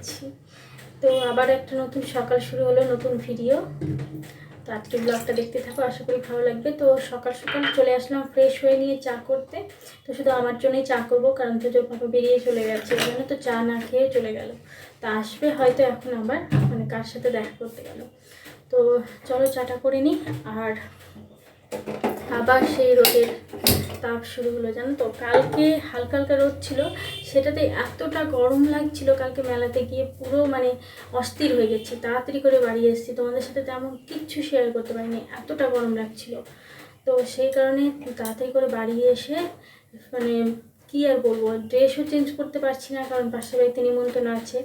আছি তো আবার একটা নতুন সকাল শুরু হলো, নতুন ভিডিও তো আজকে ব্লগটা দেখতে থাকো, আশা করি ভালো লাগবে। তো সকাল সকাল চলে আসলাম ফ্রেশ হয়ে নিয়ে চা করতে। তো শুধু আমার জন্যই চা করব, কারণ তো জোর পাপা বেরিয়ে চলে গেছে, এই জন্য তো চা না খেয়ে চলে গেল। তা আসবে হয়তো এখন আবার মানে কার সাথে দেখা করতে গেল। তো চলো চাটা করে নিই, আর আবার সেই রোদের তাপ শুরু হলো, জানো তো? কালকে হালকা হালকা রোদ ছিল, সেটাতে এতটা গরম লাগছিল কালকে মেলাতে গিয়ে পুরো মানে অস্থির হয়ে গেছি, তাড়াতাড়ি করে বাড়ি এসেছি। তোমাদের সাথে তেমন কিচ্ছু শেয়ার করতে পারিনি, এতটা গরম লাগছিল। তো সেই কারণে তাড়াতাড়ি করে বাড়ি এসে মানে কি আর বলব ড্রেসও চেঞ্জ করতে পারছি না, কারণ পাশের বাড়িতে নিমন্ত্রণ আছে।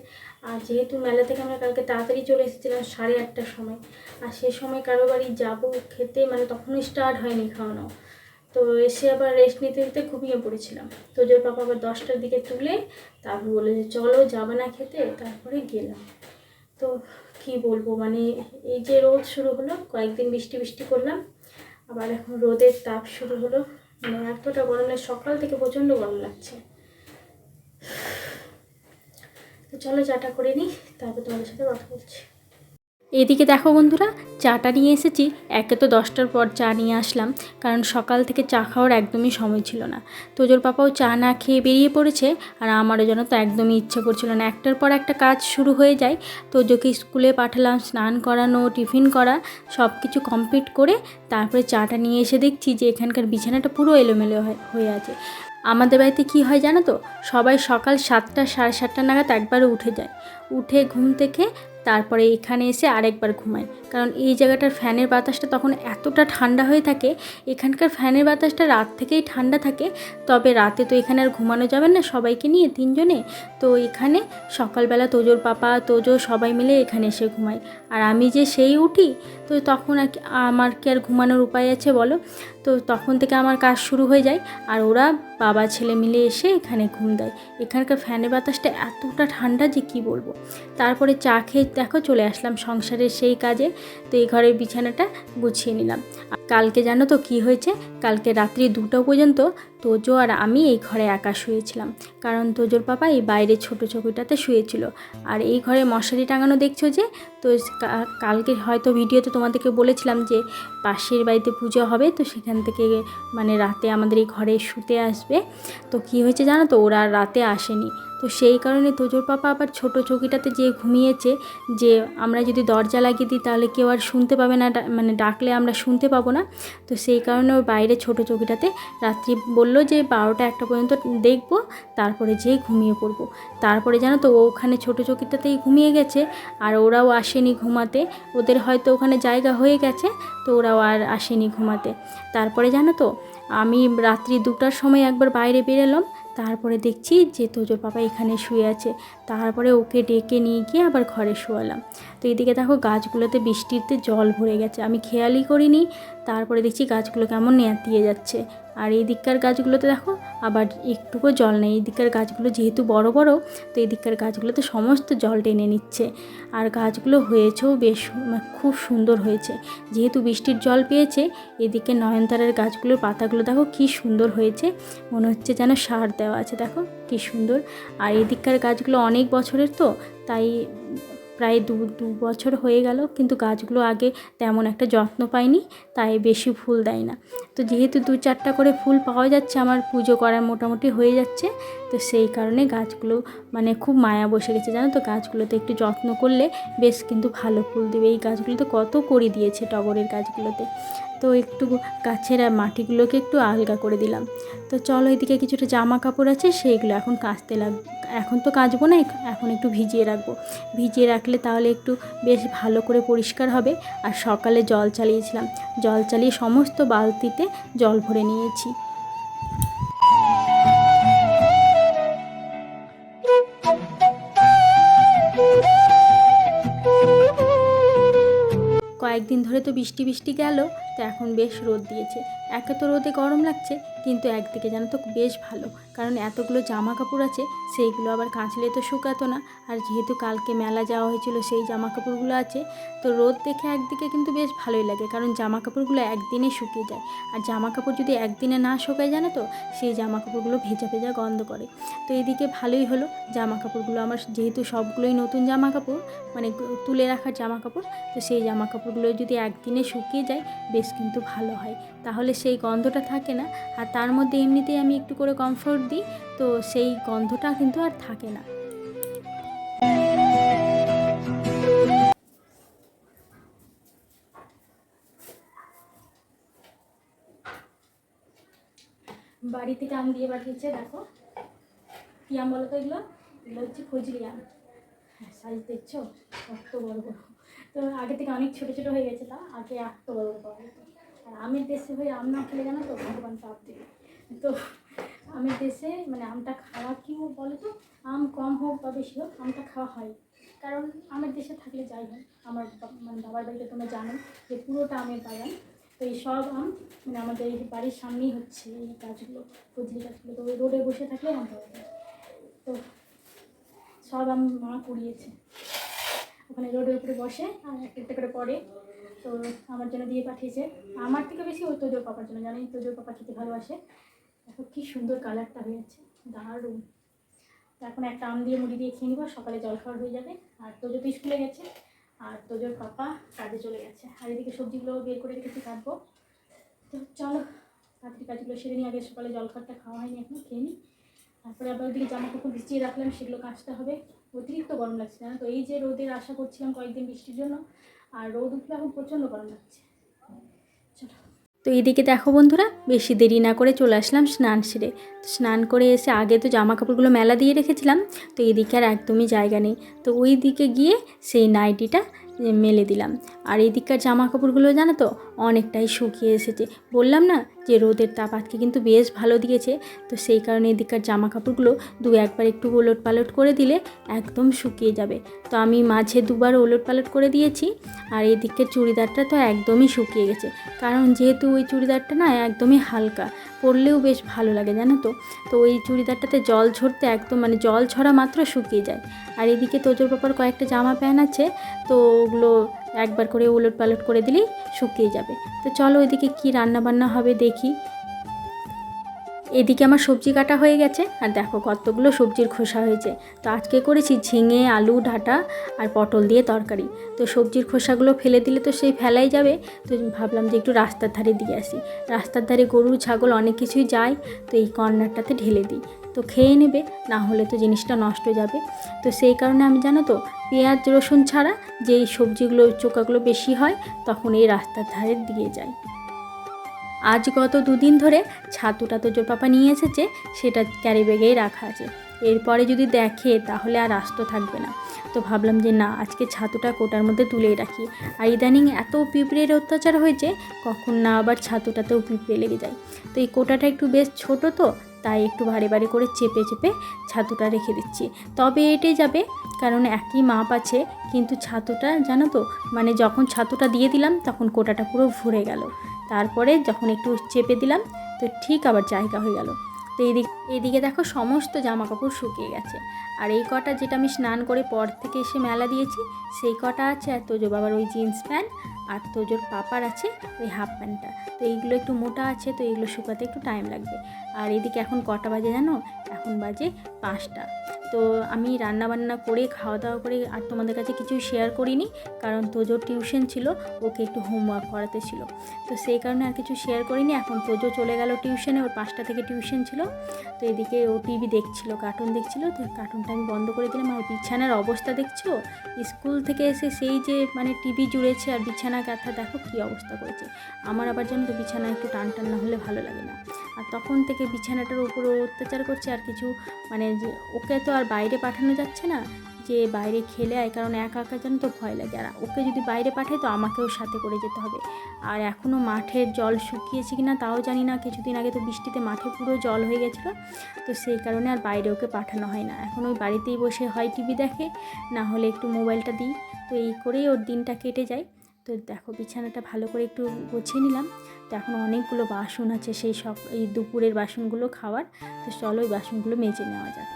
আর যেহেতু মেলা থেকে আমরা কালকে তাড়াতাড়ি চলে এসেছিলাম সাড়ে আটটার সময়, আর সেই সময় কারও বাড়ি যাব খেতে মানে তখনই স্টার্ট হয়নি খাওয়ানো। তো এসে আবার রেস্ট নিতে নিতে ঘুমিয়ে পড়েছিলাম। তো জোর পাপা আবার দশটার দিকে তুলে তারপর বলে যে, চলো যাবে না খেতে। তারপরে গেলাম। তো কি বলব মানে এই যে রোদ শুরু হলো, কয়েকদিন বৃষ্টি বৃষ্টি করলাম। আবার এখন রোদের তাপ শুরু হলো। মানে এতটা গরমে সকাল থেকে প্রচণ্ড গরম লাগছে। তো চলো চাটা করে নিই, তারপর তোমাদের সাথে কথা বলছি। এদিকে দেখো বন্ধুরা, চাটা নিয়ে এসেছি। একে তো দশটার পর চা নিয়ে আসলাম, কারণ সকাল থেকে চা খাওয়ার একদমই সময় ছিল না। তোজোর পাপাও চা না খেয়ে বেরিয়ে পড়েছে, আর আমারও যেন তো একদমই ইচ্ছে করছিল না। একটার পর একটা কাজ শুরু হয়ে যায়, তোজোকে স্কুলে পাঠালাম, স্নান করানো, টিফিন করা সব কিছু কমপ্লিট করে তারপরে চাটা নিয়ে এসে দেখছি যে এখানকার বিছানাটা পুরো এলোমেলো হয়ে- আছে। আমাদের বাড়িতে কি হয় জানো তো, সবাই সকাল সাতটা সাড়ে সাতটা নাগাদ একবারে উঠে যায়। উঠে ঘুম থেকে তারপরে এখানে এসে আরেকবার ঘুমায়। কারণ এই জায়গাটার ফ্যানের বাতাসটা তখন এতটা ঠান্ডা হয়ে থাকে, এখানকার ফ্যানের বাতাসটা রাত থেকেই ঠান্ডা থাকে, তবে রাতে তো এখানে আর ঘুমানো যাবে না সবাইকে নিয়ে তিনজনে। তো এখানে সকালবেলা তোজোর পাপা, তোজো সবাই মিলে এখানে এসে ঘুমায়। আর আমি যে সেই উঠি, তো তখন আর আমার কি আর ঘুমানোর উপায় আছে বলো? তো তখন থেকে আমার কাজ শুরু হয়ে যায় আর ওরা বাবা, ছেলে মিলে এসে এখানে ঘুম দেয়। এখানকার ফ্যানের বাতাসটা এতটা ঠান্ডা যে কি বলব? তারপরে চা খেয়ে দেখো চলে আসলাম সংসারের সেই কাজে। তো এই ঘরের বিছানাটা গুছিয়ে নিলাম। কালকে জানো তো কি হয়েছে? কালকে রাত্রি দুটো পর্যন্ত তোজো আর আমি এই ঘরে একা শুয়েছিলাম। কারণ তোজোর পাপা এই বাইরে ছোট চৌকিটাতে শুয়েছিল। আর এই ঘরে মশারি টাঙানো দেখছ যে? তো কালকে হয়তো ভিডিওতে তোমাদেরকে বলেছিলাম যে পাশের বাড়িতে পুজো হবে, তো সেখান থেকে মানে রাতে আমাদের এই ঘরে শুতে আসবে। তো কি হয়েছে জানো তো? ওরা রাতে আসেনি। তো সেই কারণে তোজোর পাপা আবার ছোট চৌকিটাতে যে ঘুমিয়েছে যে আমরা যদি দরজা লাগিয়ে দিই তাহলে কেউ আর শুনতে পাবে না মানে ডাকলে আমরা শুনতে পাবো না। তো সেই কারণে ওর বাইরে ছোট চৌকিটাতে রাত্রি বলল যে বারোটা একটা পর্যন্ত দেখব, তারপরে যেয়ে ঘুমিয়ে পড়ব। তারপরে জানো তো ওখানে ছোট চৌকিটাতেই ঘুমিয়ে গেছে আর ওরাও আসেনি ঘুমাতে। ওদের হয়তো ওখানে জায়গা হয়ে গেছে তো ওরাও আর আসেনি ঘুমাতে। তারপরে জানো তো আমি রাত্রি দুটার সময় একবার বাইরে বেরোলাম। তারপরে দেখছি যে তোজোর বাবা এখানে শুয়ে আছে। তারপরে ওকে ডেকে নিয়ে গিয়ে আবার ঘরে শোয়ালাম। তো এদিকে দেখো গাছগুলোতে বৃষ্টিতে জল ভরে গেছে। আমি খেয়ালই করিনি। তারপরে দেখছি গাছগুলো কেমন নেয়াতিয়ে যাচ্ছে। আর এই দিককার গাছগুলোতে দেখো আবার একটুকু জল নেই। এই দিককার গাছগুলো যেহেতু বড় বড়, তো এই দিককার গাছগুলোতে সমস্ত জল টেনে নিচ্ছে। আর গাছগুলো হয়েছেও বেশ খুব সুন্দর হয়েছে। যেহেতু বৃষ্টির জল পেয়েছে, এদিকে নয়নতারার গাছগুলোর পাতাগুলো দেখো কি সুন্দর হয়েছে। মনে হচ্ছে যেন সার দেওয়া আছে, দেখো কি সুন্দর। আর এদিককার গাছগুলো অনেক বছরের তো, তাই প্রায় দু দু বছর হয়ে গেল, কিন্তু গাছগুলো আগে তেমন একটা যত্ন পায়নি তাই বেশি ফুল দেয় না তো যেহেতু দু চারটা করে ফুল পাওয়া যাচ্ছে, আমার পুজো করার মোটামুটি হয়ে যাচ্ছে, তো সেই কারণে গাছগুলো মানে খুব মায়া বসে গেছে, জানো তো? গাছগুলোতে একটু যত্ন করলে বেশ কিন্তু ভালো ফুল দেবে। এই গাছগুলোতে কত করে দিয়েছে টগরের গাছগুলোতে। তো একটু গাছের মাটিগুলোকে একটু আলগা করে দিলাম। তো চলো এদিকে কিছুটা জামা কাপড় আছে, সেইগুলো এখন কাচতে লাগ এখন তো কাচবো না এখন একটু ভিজিয়ে রাখব। ভিজিয়ে রাখলে তাহলে একটু বেশ ভালো করে পরিষ্কার হবে। আর সকালে জল চালিয়েছিলাম। জল চালিয়ে সমস্ত বালতিতে জল ভরে নিয়েছি। কয়েকদিন ধরে তো বৃষ্টি বৃষ্টি গেল, তো এখন বেশ রোদ দিয়েছে। একে তো রোদে গরম লাগছে, কিন্তু একদিকে যেন তো বেশ ভালো। কারণ এতগুলো জামা কাপড় আছে, সেইগুলো আবার কাঁচলে তো শুকাতো না। আর যেহেতু কালকে মেলা যাওয়া হয়েছিল, সেই জামা কাপড়গুলো আছে, তো রোদ দেখে একদিকে কিন্তু বেশ ভালোই লাগে। কারণ জামা কাপড়গুলো একদিনে শুকিয়ে যায়। আর জামা কাপড় যদি একদিনে না শুকায় জানো তো, সেই জামা কাপড়গুলো ভেজা ভেজা গন্ধ করে। তো এদিকে ভালোই হলো জামা কাপড়গুলো আমার যেহেতু সবগুলোই নতুন জামা কাপড় মানে তুলে রাখার জামা কাপড় তো সেই জামা কাপড়গুলো যদি একদিনে শুকিয়ে যায়, বেশ কিন্তু ভালো হয়। তাহলে সেই গন্ধটা থাকে না। আর তার মধ্যে এমনিতেই আমি একটু করে কমফোর্ট দিই, তো সেই গন্ধটা কিন্তু আর থাকে না। বাড়ি থেকে আম দিয়ে পাঠিয়েছে, দেখো। কি আম বলো তো এগুলো? এগুলো হচ্ছে ফজলি আম। হ্যাঁ সাইজ দেখছ? কত বড় বড়। তো আগে থেকে অনেক ছোটো ছোটো হয়ে গেছে তা আগে এত বড় বড় পাওয়া যেত। আমের দেশে হয়ে আম না খেলে জানো তো, ভগবান পাপ দেবে। তো আমের দেশে মানে আমটা খাওয়া কি হোক বলো তো, আম কম হোক বা বেশি হোক, আমটা খাওয়া হয়। কারণ আমের দেশে থাকলে যাই হয় আমার মানে বাবার বাড়িতে তোমরা জানো যে পুরোটা আমের বাগান। তো এই সব আম মানে আমাদের এই বাড়ির সামনেই হচ্ছে এই গাছগুলো, ফজলি গাছগুলো। তো ওই রোডে বসে থাকলে আম পাওয়া যায়। তো সব আম মা কুড়িয়েছে। ওখানে রোডের উপরে বসে আর একটা একটা করে পড়ে। তো আমার জন্য দিয়ে পাঠিয়েছে। আমার থেকে বেশি ওই তোজোর পাপার জন্য জানি তোজোর পাপা খেতে ভালোবাসে। দেখো কি সুন্দর কালারটা হয়েছে দারুণ। এখন একটা আম দিয়ে মুড়ি দিয়ে খেয়ে নিবো, সকালে জল খাওয়ার হয়ে যাবে। আর তোজো তো স্কুলে গেছে, আর তোজোর পাপা কাজে চলে গেছে। আর এদিকে সবজিগুলো বের করে রেখেছি কাটবো। তো চলো, তাড়াতাড়ি কাজগুলো সেরে নিই। আগে সকালে জল খাওয়ারটা খাওয়া হয়নি এখন, খেয়ে নিই। তারপরে আবার ওদিকে জামা কাপড় ভিজিয়ে রাখলাম, সেগুলো কাচতে হবে। অতিরিক্ত গরম লাগছে না তো? এই যে রোদের আশা করছিলাম কয়েকদিন বৃষ্টির জন্য আর রোদ উঠলে এখন প্রচণ্ড গরম লাগছে। তো এদিকে দেখো বন্ধুরা, বেশি দেরি না করে চলে আসলাম স্নান সেরে। স্নান করে এসে আগে তো জামা কাপড়গুলো মেলা দিয়ে রেখেছিলাম, তো এদিকে আর একদমই জায়গা নেই। তো ওই দিকে গিয়ে সেই নাইটিটা মেলে দিলাম। আর এদিককার জামা কাপড়গুলো জানো তো, অনেকটাই শুকিয়ে এসেছে। বললাম না যে রোদের তাপ আজকে কিন্তু বেশ ভালো দিয়েছে। তো সেই কারণে এদিককার জামা কাপড়গুলো দু একবার একটু ওলট পালট করে দিলে একদম শুকিয়ে যাবে। তো আমি মাঝে দুবার ওলট পালট করে দিয়েছি আর এদিকের চুড়িদারটা তো একদমই শুকিয়ে গেছে। কারণ যেহেতু ওই চুড়িদারটা না একদমই হালকা, পরলেও বেশ ভালো লাগে জানো তো। তো ওই চুড়িদারটাতে জল ঝরতে একদম মানে জল ছড়া মাত্র শুকিয়ে যায়। আর এদিকে তোজোর পাপার কয়েকটা জামা প্যান্ট আছে, তো ওগুলো একবার করে উলট পালট করে দিলেই শুকিয়ে যাবে। তো চলো ওইদিকে কী রান্না বান্না হবে দেখি। এদিকে আমার সবজি কাটা হয়ে গেছে আর দেখো কতগুলো সবজির খোসা হয়েছে। তো আজকে করেছি ঝিঙে, আলু, ডাঁটা আর পটল দিয়ে তরকারি। তো সবজির খোসাগুলো ফেলে দিলে তো সেই ফেলাই যাবে। তো ভাবলাম যে একটু রাস্তার ধারে দিয়ে আসি। রাস্তার ধারে গরু, ছাগল অনেক কিছুই যায়। তো এই কর্নারটাতে ঢেলে দিই। তো খেয়ে নেবে, না হলে তো জিনিসটা নষ্ট যাবে। তো সেই কারণে আমি, জানো তো, পেঁয়াজ, রসুন ছাড়া যেই সবজিগুলো, চোকাগুলো বেশি হয়, তখন এই রাস্তার ধারে দিয়ে যাই। আজ গত দুদিন ধরে ছাতুটা তো জোর পাপা নিয়ে এসেছে, সেটা ক্যারি ব্যাগেই রাখা আছে। এরপরে যদি দেখে, তাহলে আর আস্ত থাকবে না। তো ভাবলাম যে, না, আজকে ছাতুটা কোটার মধ্যে তুলেই রাখি। আর ইদানিং এত পিঁপড়ের অত্যাচার হয়েছে, কখন না আবার ছাতুটাতেও পিঁপড়ে লেগে যায়। তো এই কোটাটা একটু বেশ ছোট তো তাই একটু ভারী ভারী করে চেপে চেপে ছাতুটা রেখে দিচ্ছি। তবে এটে যাবে, কারণ একই মাপ আছে, কিন্তু ছাতুটা জানো তো মানে যখন ছাতুটা দিয়ে দিলাম তখন কোটাটা পুরো ভরে গেল। তারপরে যখন একটু চেপে দিলাম, তো ঠিক আবার জায়গা হয়ে গেল। তো এইদিক এইদিকে দেখো সমস্ত জামা কাপড় শুকিয়ে গেছে। আর এই কটা যেটা আমি স্নান করে পর থেকে এসে মেলা দিয়েছি, সেই কটা আছে। আর তোজো বাবার ওই জিন্স প্যান্ট, আর তোজোর পাপার আছে ওই হাফ প্যান্টটা। তো এইগুলো একটু মোটা আছে, তো এইগুলো শুকাতে একটু টাইম লাগবে। আর এদিকে এখন কটা বাজে জানো? এখন বাজে পাঁচটা। তো আমি রান্না বান্না করে খাওয়া দাওয়া করে আর তোমাদের কাছে কিছুই শেয়ার করিনি, কারণ তোজোর টিউশন ছিল, ওকে একটু হোমওয়ার্ক করাতে ছিল। তো সেই কারণে আর কিছু শেয়ার করিনি। এখন তোজো চলে গেল টিউশনে ওর পাঁচটা থেকে টিউশন ছিল। তো এদিকে ও টিভি দেখছিল কার্টুন দেখছিল, তো কার্টুনটা আমি বন্ধ করে দিলাম। আর বিছানার অবস্থা দেখছ? স্কুল থেকে এসে সেই যে মানে টিভি জুড়েছে আর বিছানা কাঁথা দেখো কী অবস্থা করেছে। আমার আবার যেন তো বিছানা একটু টান টান না হলে ভালো লাগে না। আর তখন থেকে বিছানাটার উপরে অত্যাচার করছে আর কিছু মানে ওকে তো আর বাইরে পাঠানো যাচ্ছে না। যে বাইরে খেলে আয়, কারণ একা একা যেন তো ভয় লাগে। আর ওকে যদি বাইরে পাঠায় তো আমাকেও সাথে করে যেতে হবে। আর এখনও মাঠের জল শুকিয়েছে কি না তাও জানি না, কিছুদিন আগে তো বৃষ্টিতে মাঠে পুরো জল হয়ে গেছিল। তো সেই কারণে আর বাইরে ওকে পাঠানো হয় না। এখন ওই বাড়িতেই বসে হয় টিভি দেখে, না হলে একটু মোবাইলটা দিই। তো এই করেই ওর দিনটা কেটে যায়। তো দেখো বিছানাটা ভালো করে একটু গুছিয়ে নিলাম। তো এখন অনেকগুলো বাসন আছে সেই সব, এই দুপুরের বাসনগুলো খাওয়ার। তো চলো ওই বাসনগুলো মেজে নেওয়া যাক।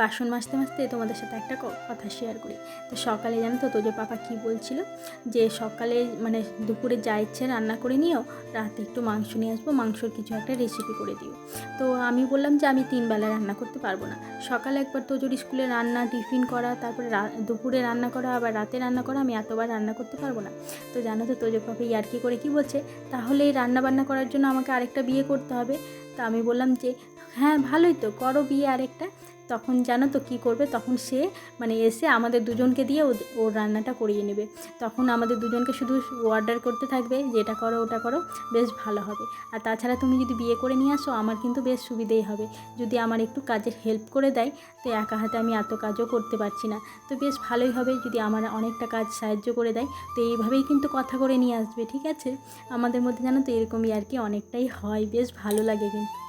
বাসন মাজতে মাজতে তোমাদের সাথে একটা কথা শেয়ার করি। তো সকালে জানো তো তোজো পাপা কি বলছিল? যে সকালে মানে দুপুরে যা ইচ্ছে রান্না করে নিও, রাতে একটু মাংস নিয়ে আসব, মাংসর কিছু একটা রেসিপি করে দিও। তো আমি বললাম যে আমি তিন বেলা রান্না করতে পারব না। সকালে একবার তোজোর স্কুলে রান্না, টিফিন করা, তারপরে দুপুরে রান্না করা, আবার রাতে রান্না করা, আমি এতবার রান্না করতে পারব না। তো জানো তো তোজো পাপা ইয়ার্কি করে কি বলছে? তাহলে এই রান্না বান্না করার জন্য আমাকে আরেকটা বিয়ে করতে হবে। তা আমি বললাম যে হ্যাঁ ভালোই তো, করো বিয়ে আরেকটা। তখন জানো তো কী করবে? তখন সে মানে এসে আমাদের দুজনকে দিয়ে ওর রান্নাটা করিয়ে নেবে। তখন আমাদের দুজনকে শুধু অর্ডার করতে থাকবে যে, এটা করো, ওটা করো, বেশ ভালো হবে। আর তাছাড়া তুমি যদি বিয়ে করে নিয়ে আসো, আমার কিন্তু বেশ সুবিধেই হবে। যদি আমার একটু কাজের হেল্প করে দেয়, তো একা হাতে আমি এত কাজও করতে পারছি না। তো বেশ ভালোই হবে যদি আমার অনেকটা কাজ সাহায্য করে দেয়। তো এইভাবেই কিন্তু কথা করে নিয়ে আসবে, ঠিক আছে? আমাদের মধ্যে জানো তো এরকমই আর কি অনেকটাই হয়। বেশ ভালো লাগে কিন্তু।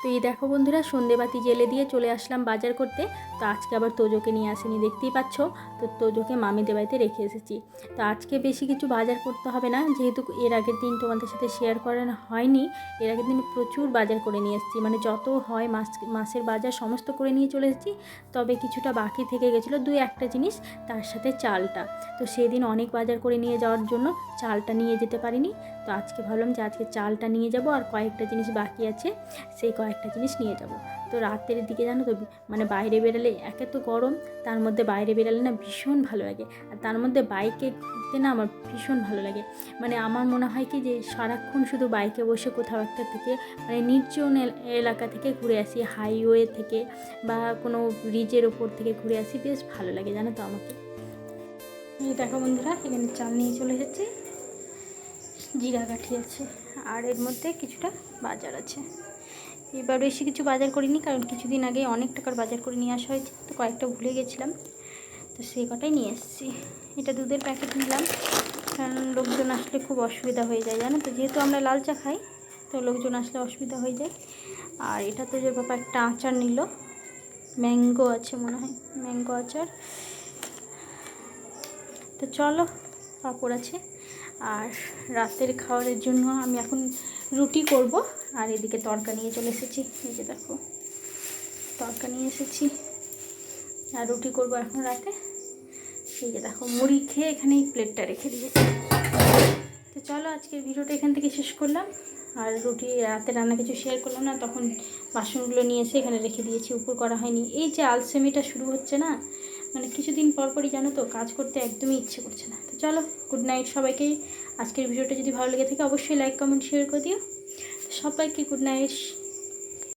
তো এই দেখো বন্ধুরা, সন্ধেবাতি জেলে দিয়ে চলে আসলাম বাজার করতে। তো আজকে আবার তোজোকে নিয়ে আসেনি, দেখতেই পাচ্ছ? তো তোজোকে মামিদের বাড়িতে রেখে এসেছি। তো আজকে বেশি কিছু বাজার করতে হবে না, যেহেতু এর আগের দিন তোমাদের সাথে শেয়ার করানো হয়নি, এর আগের দিন প্রচুর বাজার করে নিয়ে এসেছি। মানে যত হয় মাস, মাসের বাজার সমস্ত করে নিয়ে চলে এসেছি, তবে কিছুটা বাকি থেকে গেছিল দুই একটা জিনিস, তার সাথে চালটা। তো সেদিন অনেক বাজার করে নিয়ে যাওয়ার জন্য চালটা নিয়ে যেতে পারিনি তো আজকে ভাবলাম যে আজকে চালটা নিয়ে যাব আর কয়েকটা জিনিস বাকি আছে, সেই কয়েকটা জিনিস নিয়ে যাব। তো রাতের দিকে জানো তো মানে বাইরে বেরালে একে তো গরম, তার মধ্যে বাইরে বেরালে না ভীষণ ভালো লাগে। আর তার মধ্যে বাইকে ঘুরতে না আমার ভীষণ ভালো লাগে। মানে আমার মনে হয় কি যে সারাক্ষণ শুধু বাইকে বসে কোথাও একটা থেকে মানে নির্জন এল- এলাকা থেকে ঘুরে আসি, হাইওয়ে থেকে বা কোনো ব্রিজের ওপর থেকে ঘুরে আসি, বেশ ভালো লাগে জানো তো আমাকে। দেখো বন্ধুরা, এখানে চাল নিয়ে চলে এসেছি। জিরা কাঠি আছে আর এর মধ্যে কিছুটা বাজার আছে। এবার বেশি কিছু বাজার করিনি, কারণ কিছুদিন আগে অনেক টাকার বাজার করে নিয়ে আসা হয়েছে, তো কয়েকটা ভুলে গেছিলাম। তো সেই কটাই নিয়ে এসেছি। এটা দুধের প্যাকেট নিলাম, কারণ লোকজন আসলে খুব অসুবিধা হয়ে যায়, জানো তো? যেহেতু আমরা লাল চা খাই, তো লোকজন আসলে অসুবিধা হয়ে যায়। আর এটা তো যে বাবা একটা আচার নিল, ম্যাঙ্গো আছে মনে হয়, ম্যাঙ্গো আচার। তো চলো, পাঁপড় আছে। আর রাতের খাবারের জন্য আমি এখন রুটি করব। আর এদিকে তরকা নিয়ে চলে এসেছি। এই যে দেখো, তরকা নিয়ে এসেছি। আর রুটি করব এখন রাতে। এই যে দেখো, মুড়ি খেয়ে এখানে এই প্লেটটা রেখে দিয়েছি। তো চলো, আজকের ভিডিওটা এখান থেকে শেষ করলাম। আর রুটি রাতে রান্না কিছু শেয়ার করলাম না। তখন বাসনগুলো নিয়ে এসে এখানে রেখে দিয়েছি। উপর করা হয়নি। এই যে আলসেমিটা শুরু হচ্ছে না মানে কিছুদিন পর পরই জানো তো, কাজ করতে একদমই ইচ্ছে করছে না। তো চলো গুড নাইট সবাইকে। আজকের ভিডিওটা যদি ভালো লেগে থাকে, অবশ্যই লাইক কমেন্ট শেয়ার করে দিও। সবাইকে গুড নাইট